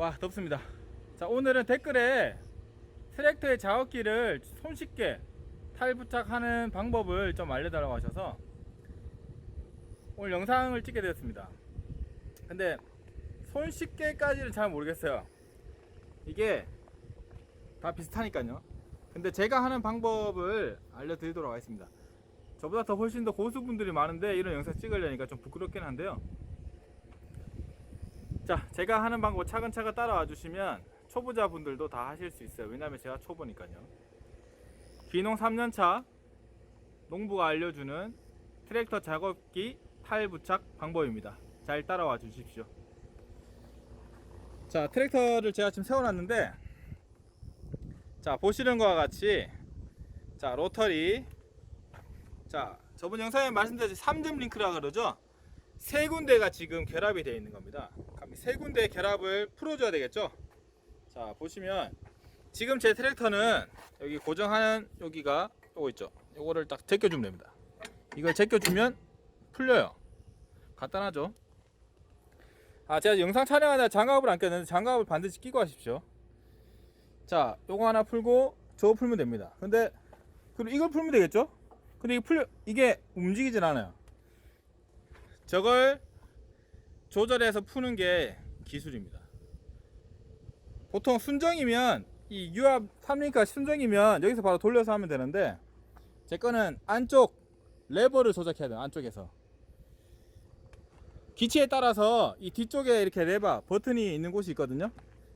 와 덥습니다. 자 오늘은 댓글에 트랙터의 작업기를 손쉽게 탈 부착하는 방법을 좀 알려달라고 하셔서 오늘 영상을 찍게 되었습니다. 근데 손쉽게까지는 잘 모르겠어요. 이게 다 비슷하니까요. 근데 제가 하는 방법을 알려드리도록 하겠습니다. 저보다 더 훨씬 더 고수분들이 많은데 이런 영상 찍으려니까 좀 부끄럽긴 한데요 자 제가 하는 방법 차근차근 따라와 주시면 초보자 분들도 다 하실 수 있어요. 왜냐면 제가 초보니까요. 귀농 3년차 농부가 알려주는 트랙터 작업기 탈 부착 방법입니다. 잘 따라와 주십시오. 자 트랙터를 제가 지금 세워놨는데 자 보시는 것과 같이 자 로터리. 자 저번 영상에 말씀드렸듯이 3점 링크라 그러죠? 세 군데가 지금 결합이 되어 있는 겁니다 세 군데 결합을 풀어줘야 되겠죠? 자 보시면 지금 제 트랙터는 여기 고정하는 여기가 요거 있죠? 요거를 딱 제껴주면 됩니다. 이걸 제껴주면 풀려요. 간단하죠? 아 제가 영상 촬영하다 장갑을 안 꼈는데 장갑을 반드시 끼고 하십시오. 자 요거 하나 풀고 저거 풀면 됩니다. 근데 그리고 이걸 풀면 되겠죠? 근데 이게 풀려 이게 움직이진 않아요. 저걸 조절해서 푸는 게 기술입니다. 보통 순정이면 이 유압 3링크가 순정이면 여기서 바로 돌려서 하면 되는데 제 거는 안쪽 레버를 조작해야 돼요 안쪽에서. 기체에 따라서 이 뒤쪽에 이렇게 레버 버튼이 있는 곳이 있거든요.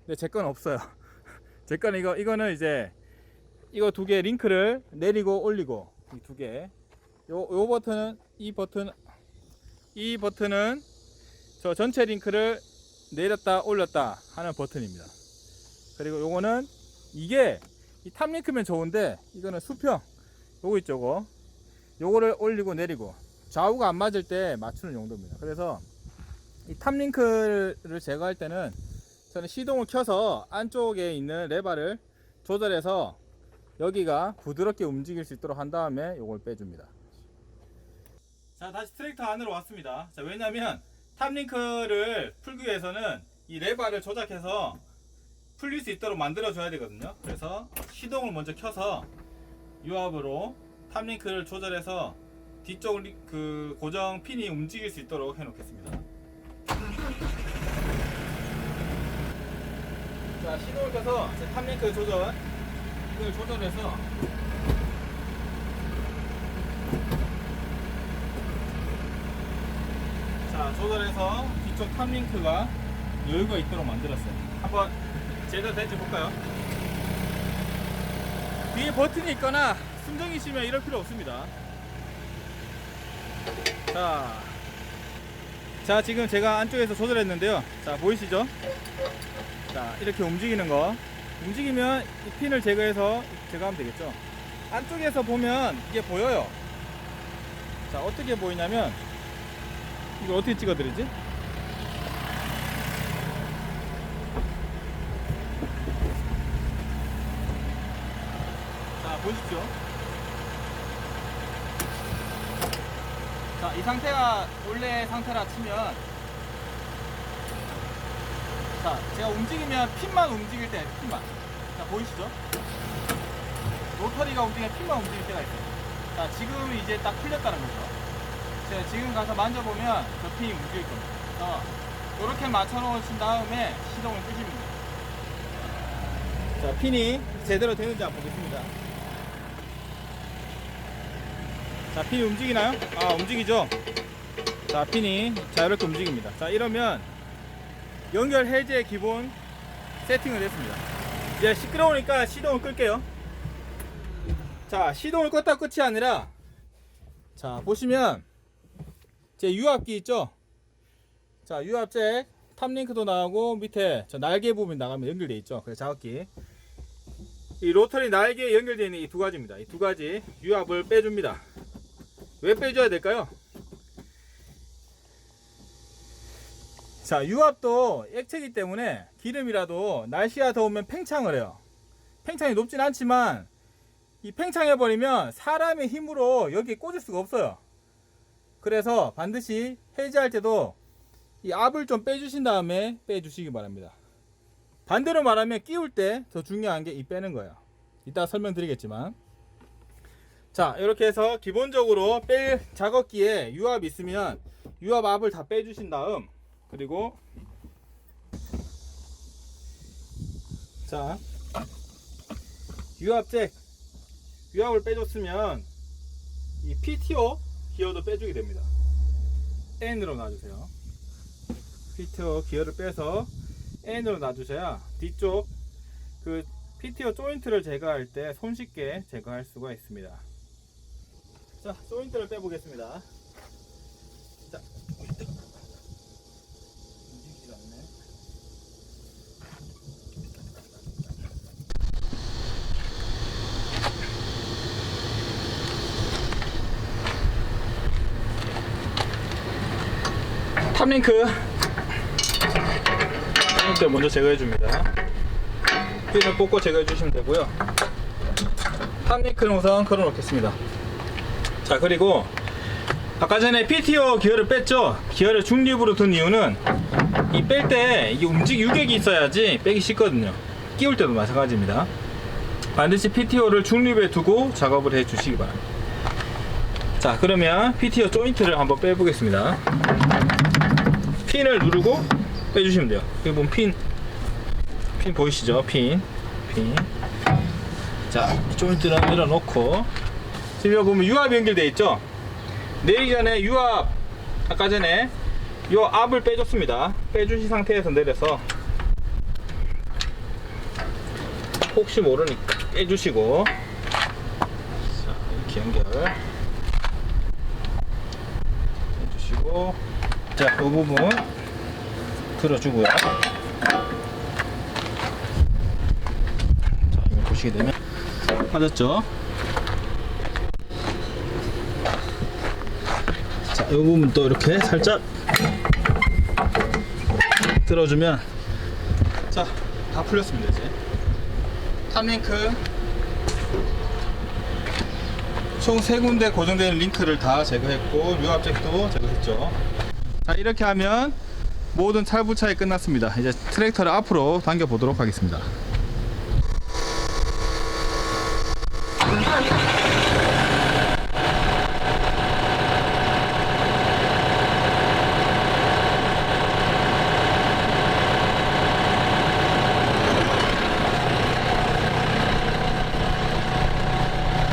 근데 제 건 없어요. 제 거는 이거 이거는 이제 이거 두 개 링크를 내리고 올리고 이 두 개. 요, 요 버튼은 이 버튼 이 버튼은 저 전체 링크를 내렸다 올렸다 하는 버튼입니다. 그리고 요거는 이게 이 탑링크면 좋은데 이거는 수평 요거 있죠 요거. 요거를 올리고 내리고 좌우가 안 맞을 때 맞추는 용도입니다. 그래서 이 탑링크를 제거할 때는 저는 시동을 켜서 안쪽에 있는 레바를 조절해서 여기가 부드럽게 움직일 수 있도록 한 다음에 요걸 빼줍니다. 자 다시 트랙터 안으로 왔습니다. 자 왜냐면 탑링크를 풀기 위해서는 이 레바를 조작해서 풀릴 수 있도록 만들어 줘야 되거든요. 그래서 시동을 먼저 켜서 유압으로 탑링크를 조절해서 뒤쪽 리- 그 고정 핀이 움직일 수 있도록 해 놓겠습니다. 자 시동을 켜서 탑링크 조절 이걸 조절해서 자 조절해서 뒤쪽 탑링크가 여유가 있도록 만들었어요. 한번 제대로 될지 볼까요? 뒤에 버튼이 있거나 순정이시면 이럴 필요 없습니다. 자, 자 지금 제가 안쪽에서 조절했는데요. 자 보이시죠? 자 이렇게 움직이는 거. 움직이면 이 핀을 제거해서 제거하면 되겠죠? 안쪽에서 보면 이게 보여요. 자 어떻게 보이냐면 이거 어떻게 찍어 드리지? 자 보십시오. 자이 상태가 원래 상태라 치면 자 제가 움직이면 핀만 움직일 때 핀만. 자 보이시죠? 로터리가 움직이면 핀만 움직일 때가 있어요. 자 지금 이제 딱 풀렸다는 거죠 제가 지금 가서 만져보면 저 핀이 움직일 겁니다. 이렇게 맞춰 놓으신 다음에 시동을 돼요 자 핀이 제대로 되는지 한번 보겠습니다. 자 핀이 움직이나요? 아 움직이죠? 자 핀이 자유롭게 움직입니다. 자 이러면 연결 해제 기본 세팅을 했습니다. 이제 시끄러우니까 시동을 끌게요. 자 시동을 껐다 끝이 아니라 자 보시면 제 유압기 있죠? 자 유압잭 탑링크도 나가고 밑에 저 날개 부분 나가면 연결돼 있죠? 그래서 작업기. 이 로터리 날개에 연결되어 있는 이 두 가지입니다. 이 두 가지 유압을 빼줍니다. 왜 빼줘야 될까요? 자 유압도 액체이기 때문에 기름이라도 날씨가 더우면 팽창을 해요. 팽창이 높진 않지만 이 팽창해 버리면 사람의 힘으로 여기에 꽂을 수가 없어요 그래서 반드시 해제할 때도 이 압을 좀 빼주신 다음에 빼주시기 바랍니다 반대로 말하면 끼울 때 더 중요한 게 이 빼는 거예요. 이따 설명드리겠지만. 자, 이렇게 해서 기본적으로 뺄 작업기에 유압 있으면 유압 압을 다 빼주신 다음 그리고 자 유압잭 유압을 빼줬으면 이 PTO 기어도 빼주게 됩니다. N으로 놔주세요. PTO 기어를 빼서 N으로 놔주셔야 뒤쪽 그 PTO 조인트를 제거할 때 손쉽게 제거할 수가 있습니다. 자, 조인트를 빼보겠습니다. 자, 움직이지 않네. 탑링크. 탑링크 먼저 제거해 줍니다. 핀을 뽑고 제거해 주시면 되고요. 탑링크는 우선 걸어 놓겠습니다. 자 그리고 아까 전에 PTO 기어를 뺐죠? 기어를 중립으로 둔 이유는 이 뺄 때 이게 움직 유격이 있어야지 빼기 쉽거든요. 끼울 때도 마찬가지입니다. 반드시 PTO를 중립에 두고 작업을 해 주시기 바랍니다 자 그러면 PTO 조인트를 한번 빼보겠습니다 핀을 누르고 빼주시면 돼요. 여기 보면 핀, 핀 보이시죠? 핀, 핀. 자, 조인트를 밀어놓고 지금 여기 보면 유압이 연결되어 있죠? 내리기 전에 유압, 아까 전에 요 압을 빼줬습니다. 빼주신 상태에서 내려서 혹시 모르니까 빼주시고 자, 이렇게 연결 자, 이 부분 들어주고요. 자, 이거 보시게 되면 빠졌죠? 자, 이 부분 또 이렇게 살짝 들어주면 자, 다 풀렸습니다, 이제. 탑링크 총 세 군데 고정되는 링크를 다 제거했고 유압잭도 제거했죠. 자 이렇게 하면 모든 탈부착이 끝났습니다 이제 트랙터를 앞으로 당겨 보도록 하겠습니다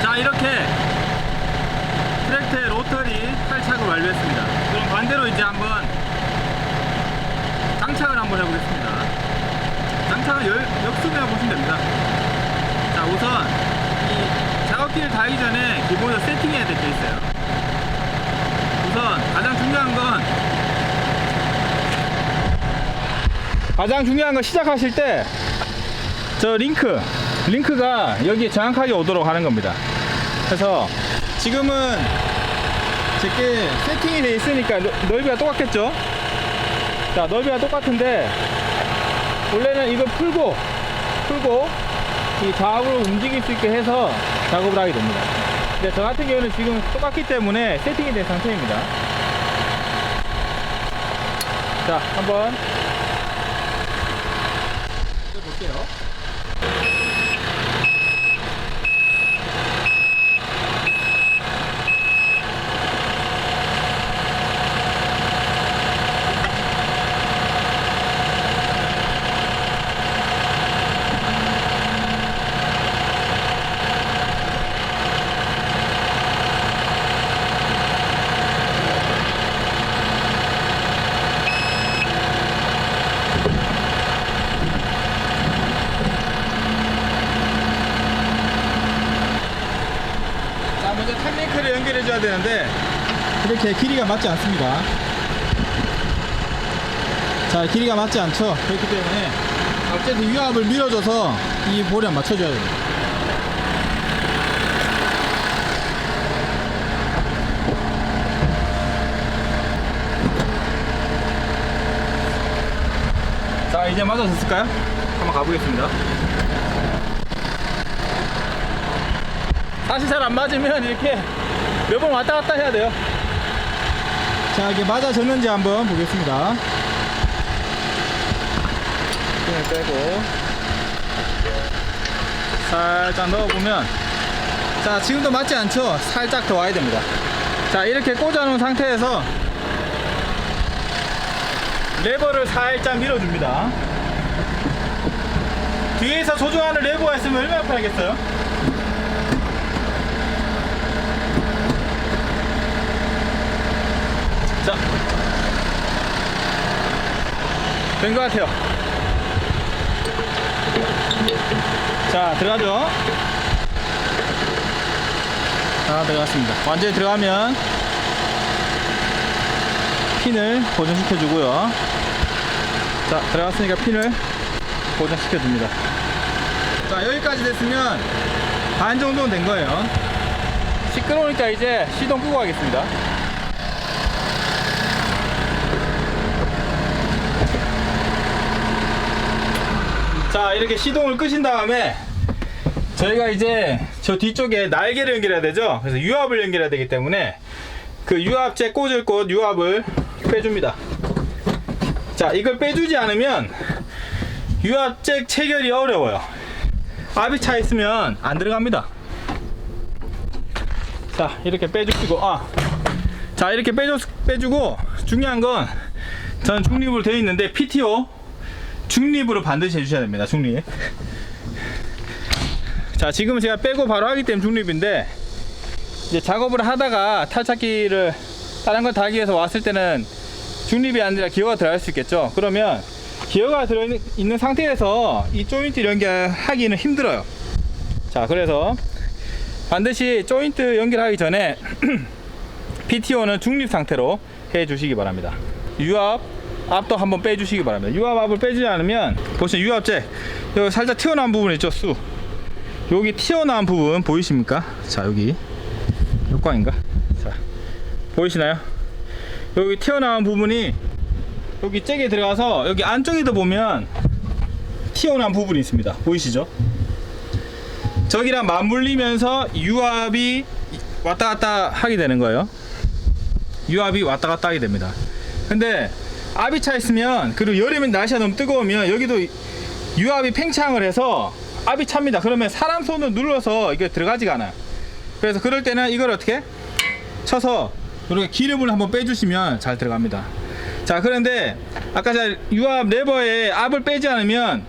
자 이렇게 트랙터의 로터리 탈착을 완료했습니다 그럼 반대로 이제 한번 장착을 한번 해보겠습니다. 장착은 열, 역수면 보시면 됩니다. 자, 우선 이 작업기를 달기 전에 기본으로 세팅해야 될 게 있어요. 우선 가장 중요한 건 가장 중요한 건 시작하실 때 저 링크 링크가 여기에 정확하게 오도록 하는 겁니다. 그래서 지금은 제게 세팅이 돼 있으니까 넓- 넓이가 똑같겠죠? 자 넓이가 똑같은데 원래는 이거 풀고 풀고 이 좌우로 움직일 수 있게 해서 작업을 하게 됩니다 근데 저 같은 경우는 지금 똑같기 때문에 세팅이 된 상태입니다 자 한번 볼게요 자 먼저 탑링크를 연결해 줘야 되는데 이렇게 길이가 맞지 않습니다. 자 길이가 맞지 않죠? 그렇기 때문에 어쨌든 유압을 밀어줘서 이 볼에 맞춰줘야 돼요. 자 이제 맞아졌을까요? 한번 가보겠습니다. 다시 잘 안 맞으면 이렇게 몇 번 왔다 갔다 해야 돼요. 자, 이게 맞아졌는지 한번 보겠습니다. 힘을 빼고 살짝 넣어보면 자 지금도 맞지 않죠? 살짝 더 와야 됩니다 자 이렇게 꽂아 놓은 상태에서 레버를 살짝 밀어줍니다 뒤에서 조종하는 레버가 있으면 얼마나 편하겠어요? 자, 된 것 같아요. 자, 들어가죠. 자, 들어갔습니다. 완전히 들어가면 핀을 고정시켜 주고요. 자, 들어갔으니까 핀을 고정시켜 줍니다. 자, 여기까지 됐으면 반 정도는 된 거예요. 시끄러우니까 이제 시동 끄고 가겠습니다. 자 이렇게 시동을 끄신 다음에 저희가 이제 저 뒤쪽에 날개를 연결해야 되죠? 그래서 유압을 연결해야 되기 때문에 그 유압재 꽂을 곳 유압을 빼줍니다. 자 이걸 빼주지 않으면 유압재 체결이 어려워요. 압이 차 있으면 안 들어갑니다. 자 이렇게 빼주시고 아, 자 이렇게 빼주, 빼주고 중요한 건 저는 중립으로 되어 있는데 PTO 중립으로 반드시 해주셔야 됩니다. 중립. 자, 지금은 제가 빼고 바로 하기 때문에 중립인데 이제 작업을 하다가 탈착기를 다른 걸 달기 위해서 왔을 때는 중립이 아니라 기어가 들어갈 수 있겠죠. 그러면 기어가 들어있는 상태에서 이 조인트 연결하기는 힘들어요. 자, 그래서 반드시 조인트 연결하기 전에 PTO는 중립 상태로 해 주시기 바랍니다. 유압 압도 한번 빼주시기 바랍니다. 유압 압을 빼주지 않으면 보시면 유압재 여기 살짝 튀어나온 부분 있죠 수 여기 튀어나온 부분 보이십니까? 자 여기 역광인가? 자 보이시나요? 여기 튀어나온 부분이 여기 잭에 들어가서 여기 안쪽에도 보면 튀어나온 부분이 있습니다. 보이시죠? 저기랑 맞물리면서 유압이 왔다 갔다 하게 되는 거예요. 유압이 왔다 갔다 하게 됩니다. 근데 압이 차 있으면 그리고 여름에 날씨가 너무 뜨거우면 여기도 유압이 팽창을 해서 압이 찹니다. 그러면 사람 손을 눌러서 이게 들어가지가 않아요. 그래서 그럴 때는 이걸 어떻게 쳐서 이렇게 기름을 한번 빼주시면 잘 들어갑니다. 자 그런데 아까 제가 유압 레버에 압을 빼지 않으면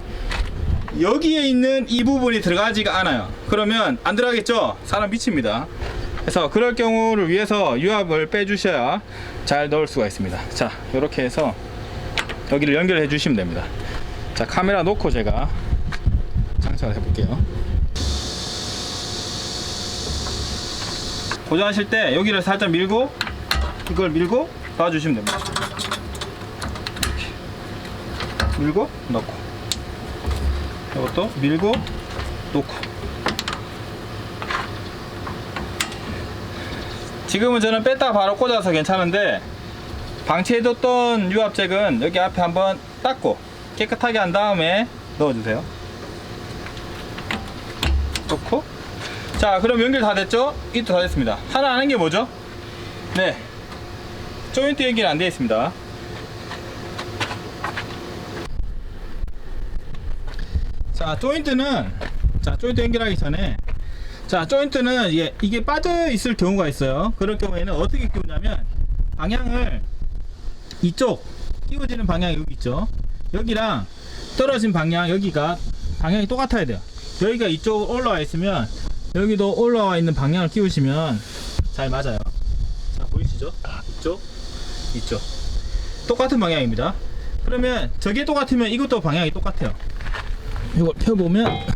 여기에 있는 이 부분이 들어가지가 않아요. 그러면 안 들어가겠죠? 사람 미칩니다. 그래서 그럴 경우를 위해서 유압을 빼주셔야 잘 넣을 수가 있습니다. 자, 이렇게 해서 여기를 연결해 주시면 됩니다. 자, 카메라 놓고 제가 장착을 해 볼게요. 고정하실 때 여기를 살짝 밀고 이걸 밀고 놔주시면 됩니다. 이렇게 밀고 넣고 이것도 밀고 놓고 지금은 저는 뺐다가 바로 꽂아서 괜찮은데 방치해뒀던 유압잭은 여기 앞에 한번 닦고 깨끗하게 한 다음에 넣어주세요. 넣고. 자 그럼 연결 다 됐죠? 이도 다 됐습니다. 하나 하는 게 뭐죠? 네. 조인트 연결 안 되어 있습니다. 자 조인트는 자 조인트 연결하기 전에 자 조인트는 이게, 이게 빠져 있을 경우가 있어요. 그럴 경우에는 어떻게 끼우냐면 방향을 이쪽 끼워지는 방향이 여기 있죠. 여기랑 떨어진 방향 여기가 방향이 똑같아야 돼요. 여기가 이쪽 올라와 있으면 여기도 올라와 있는 방향을 끼우시면 잘 맞아요. 자 보이시죠? 이쪽 이쪽. 똑같은 방향입니다. 그러면 저게 똑같으면 이것도 방향이 똑같아요. 이걸 펴보면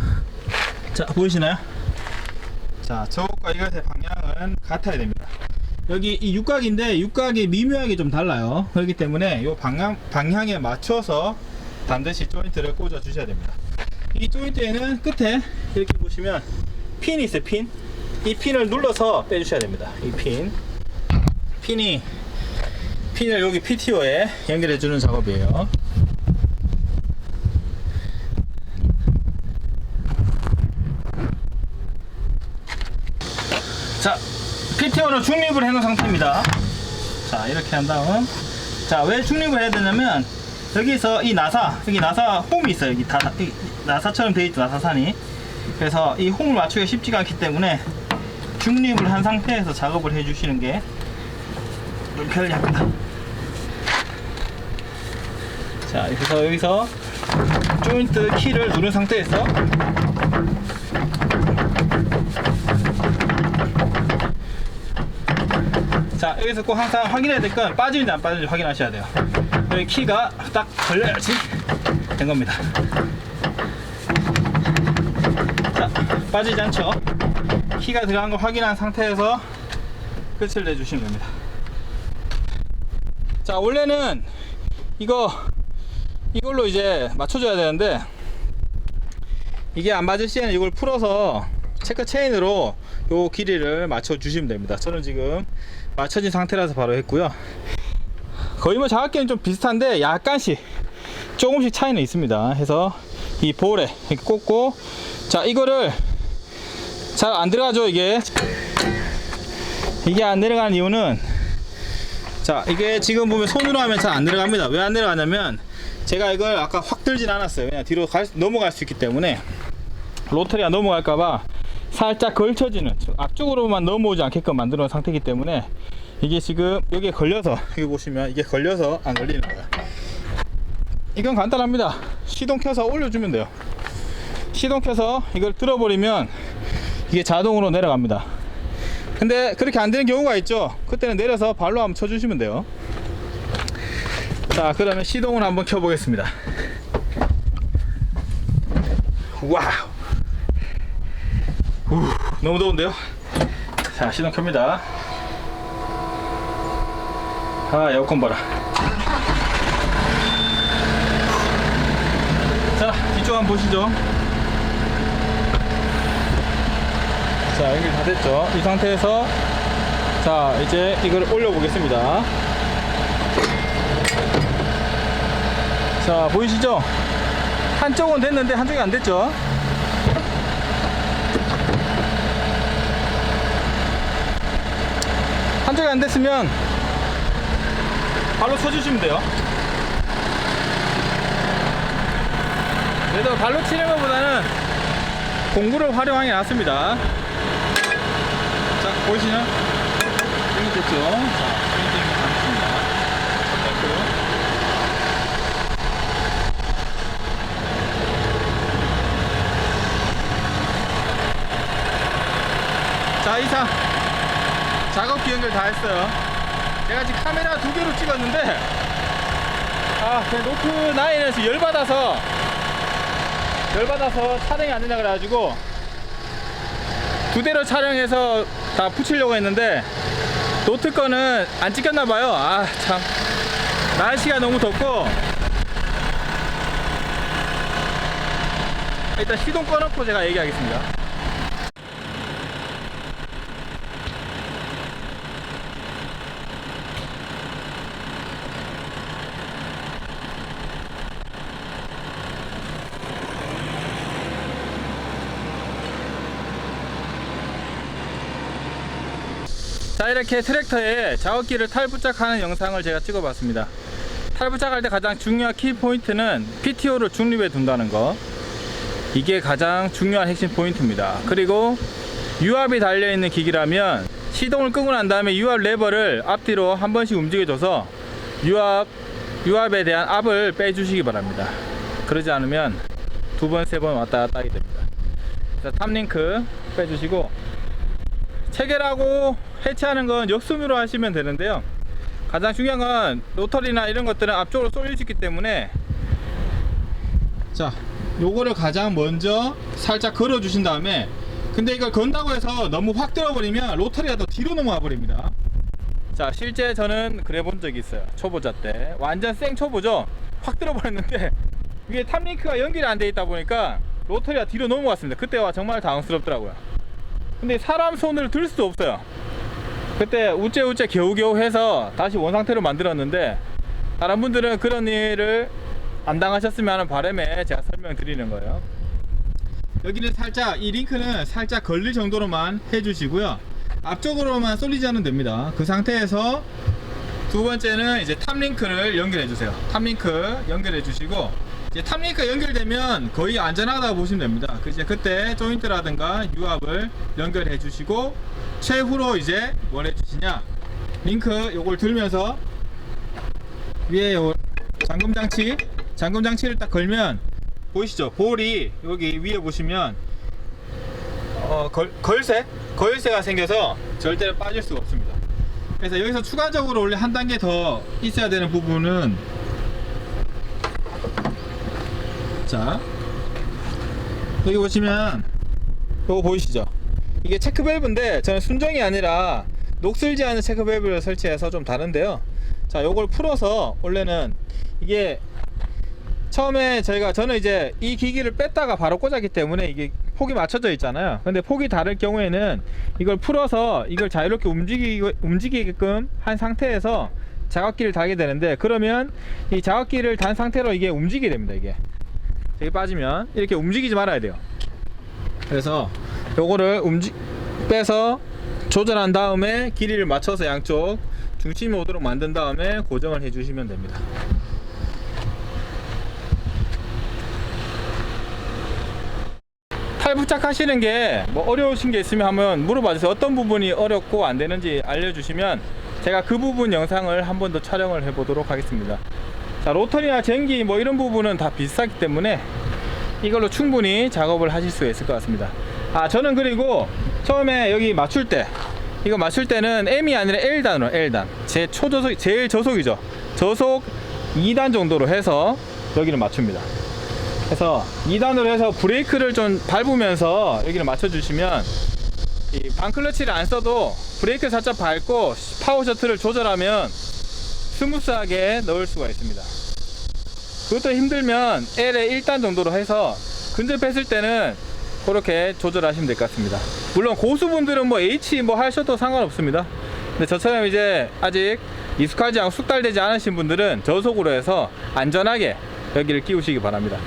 자 보이시나요 자, 저것과 이것의 방향은 같아야 됩니다. 여기 이 육각인데 육각이 미묘하게 좀 달라요. 그렇기 때문에 이 방향 방향에 맞춰서 반드시 조인트를 꽂아 주셔야 됩니다. 이 조인트에는 끝에 이렇게 보시면 핀이 있어요. 핀. 이 핀을 눌러서 빼주셔야 됩니다. 이 핀. 핀이 핀을 여기 PTO에 연결해 주는 작업이에요. 자, PTO로 중립을 해 놓은 상태입니다. 자, 이렇게 한 다음. 자, 왜 중립을 해야 되냐면, 여기서 이 나사 여기 나사 홈이 있어요 여기 다이 나사처럼 되어 있죠 나사산이 그래서 이 홈을 맞추기가 쉽지가 않기 때문에 중립을 한 상태에서 작업을 해 주시는 게좀 편리합니다 자 그래서 여기서 조인트 키를 누른 상태에서 자 여기서 꼭 항상 확인해야 될 건 빠지는지 안 빠지는지 확인하셔야 돼요. 여기 키가 딱 걸려야지 된 겁니다. 자 빠지지 않죠? 키가 들어간 걸 확인한 상태에서 끝을 내주시면 됩니다. 자 원래는 이거 이걸로 이제 맞춰줘야 되는데 이게 안 맞을 시에는 이걸 풀어서 체크 체인으로 요 길이를 맞춰 주시면 됩니다. 저는 지금 맞춰진 상태라서 바로 했고요. 거의 뭐 자각기는 좀 비슷한데 약간씩 조금씩 차이는 있습니다. 해서 이 볼에 꽂고 자 이거를 잘 안 들어가죠 이게? 이게 안 내려가는 이유는 자 이게 지금 보면 손으로 하면 잘 안 내려갑니다. 왜 안 내려가냐면 제가 이걸 아까 확 들진 않았어요. 그냥 뒤로 갈- 넘어갈 수 있기 때문에. 로터리가 넘어갈까봐 살짝 걸쳐지는 즉 앞쪽으로만 넘어오지 않게끔 만들어 놓은 상태이기 때문에 이게 지금 여기에 걸려서 여기 보시면 이게 걸려서 안 걸리는 거예요. 이건 간단합니다. 시동 켜서 올려주면 돼요. 시동 켜서 이걸 들어버리면 이게 자동으로 내려갑니다. 근데 그렇게 안 되는 경우가 있죠? 그때는 내려서 발로 한번 쳐주시면 돼요. 자 그러면 시동을 한번 켜보겠습니다. 와우 우, 너무 더운데요? 자 시동 켭니다. 아 에어컨 봐라. 자 뒤쪽 한번 보시죠. 자 연결 다 됐죠? 이 상태에서 자 이제 이걸 올려 보겠습니다. 자 보이시죠? 한쪽은 됐는데 한쪽이 안 됐죠 한쪽이 안 됐으면 발로 쳐주시면 돼요 그래도 발로 치는 것보다는 공구를 활용하는 게 낫습니다 자 보이시죠? 이거 됐죠? 자 포인트 감습니다 자 이상 작업기 연결 다 했어요. 제가 지금 카메라 두 개로 찍었는데 아그 노트 9에서 열받아서 열받아서 촬영이 안 된다 그래가지고 두 대로 촬영해서 다 붙이려고 했는데 노트 거는 안 찍혔나 봐요. 아 참. 날씨가 너무 덥고. 일단 시동 꺼놓고 제가 얘기하겠습니다 이렇게 트랙터에 작업기를 탈부착하는 영상을 제가 찍어봤습니다. 탈부착할 때 가장 중요한 키포인트는 PTO를 중립에 둔다는 거. 이게 가장 중요한 핵심 포인트입니다. 그리고 유압이 달려있는 기기라면 시동을 끄고 난 다음에 유압 레버를 앞뒤로 한 번씩 움직여줘서 유압, 유압에 대한 압을 빼주시기 바랍니다. 그러지 않으면 두 번, 세 번 왔다 갔다 하게 됩니다. 자, 탑링크 빼주시고 체결하고 해체하는 건 역수미로 하시면 되는데요. 가장 중요한 건 로터리나 이런 것들은 앞쪽으로 쏠릴 수 있기 때문에 자, 요거를 가장 먼저 살짝 걸어 주신 다음에 근데 이걸 건다고 해서 너무 확 들어버리면 로터리가 더 뒤로 넘어가 버립니다. 자, 실제 저는 그래 본 적이 있어요. 초보자 때. 완전 생 초보죠? 확 들어버렸는데 위에 탑링크가 연결이 안 돼 있다 보니까 로터리가 뒤로 넘어갔습니다. 그때와 정말 당황스럽더라고요. 근데 사람 손을 들 수도 없어요. 그때 우째우째 겨우겨우 해서 다시 원상태로 만들었는데 다른 분들은 그런 일을 안 당하셨으면 하는 바람에 제가 설명드리는 거예요. 여기는 살짝 이 링크는 살짝 걸릴 정도로만 해주시고요. 앞쪽으로만 쏠리지 않으면 됩니다. 그 상태에서 두 번째는 이제 탑 링크를 연결해 주세요. 탑 링크 연결해 주시고 이제 탑링크 연결되면 거의 안전하다고 보시면 됩니다. 그 이제 그때 조인트라든가 유압을 연결해 주시고 최후로 이제 뭘 해주시냐 링크 요걸 들면서 위에 요 잠금 장치 잠금 장치를 딱 걸면 보이시죠? 볼이 여기 위에 보시면 어, 걸, 걸쇠? 걸쇠가 생겨서 절대 빠질 수가 없습니다. 그래서 여기서 추가적으로 원래 한 단계 더 있어야 되는 부분은 자 여기 보시면 이거 보이시죠? 이게 체크 밸브인데 저는 순정이 아니라 녹슬지 않은 체크 밸브를 설치해서 좀 다른데요. 자, 요걸 풀어서 원래는 이게 처음에 저희가 저는 이제 이 기기를 뺐다가 바로 꽂았기 때문에 이게 폭이 맞춰져 있잖아요. 근데 폭이 다를 경우에는 이걸 풀어서 이걸 자유롭게 움직이, 움직이게끔 한 상태에서 자각기를 달게 되는데 그러면 이 자각기를 단 상태로 이게 움직이게 됩니다. 이게 되게 빠지면 이렇게 움직이지 말아야 돼요. 그래서 요거를 움직 빼서 조절한 다음에 길이를 맞춰서 양쪽 중심이 오도록 만든 다음에 고정을 해 주시면 됩니다. 탈부착 하시는 게 뭐 어려우신 게 있으면 한번 물어봐 주세요. 어떤 부분이 어렵고 안 되는지 알려주시면 제가 그 부분 영상을 한 번 더 촬영을 해 보도록 하겠습니다. 자, 로터리나 전기 뭐 이런 부분은 다 비슷하기 때문에 이걸로 충분히 작업을 하실 수 있을 것 같습니다. 아, 저는 그리고 처음에 여기 맞출 때 이거 맞출 때는 M이 아니라 L단으로 L단. 제 초저속 제일 저속이죠. 저속 2단 정도로 해서 여기를 맞춥니다. 그래서 2단으로 해서 브레이크를 좀 밟으면서 여기를 맞춰 주시면 이 반클러치를 안 써도 브레이크 살짝 밟고 파워 셔틀을 조절하면 스무스하게 넣을 수가 있습니다. 그것도 힘들면 L의 1단 정도로 해서 근접했을 때는 그렇게 조절하시면 될 것 같습니다. 물론 고수분들은 뭐 H 뭐 하셔도 상관없습니다. 근데 저처럼 이제 아직 익숙하지 않고 숙달되지 않으신 분들은 저속으로 해서 안전하게 여기를 끼우시기 바랍니다.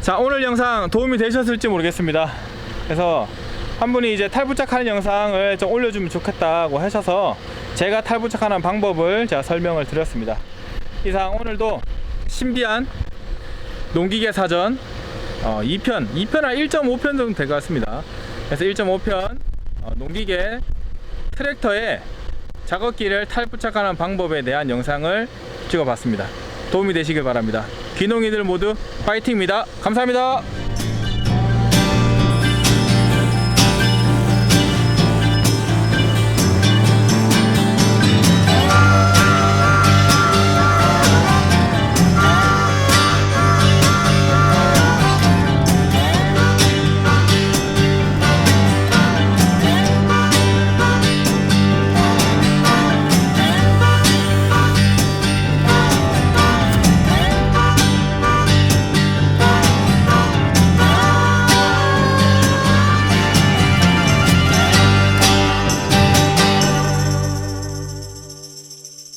자 오늘 영상 도움이 되셨을지 모르겠습니다. 그래서 한 분이 이제 탈부착하는 영상을 좀 올려주면 좋겠다고 하셔서 제가 탈부착하는 방법을 제가 설명을 드렸습니다. 이상 오늘도 신비한 농기계 사전 어, 2편, 2편 한 1.5편 정도 될 것 같습니다. 그래서 1.5편 어, 농기계 트랙터에 작업기를 탈부착하는 방법에 대한 영상을 찍어봤습니다. 도움이 되시길 바랍니다. 귀농이들 모두 파이팅입니다. 감사합니다.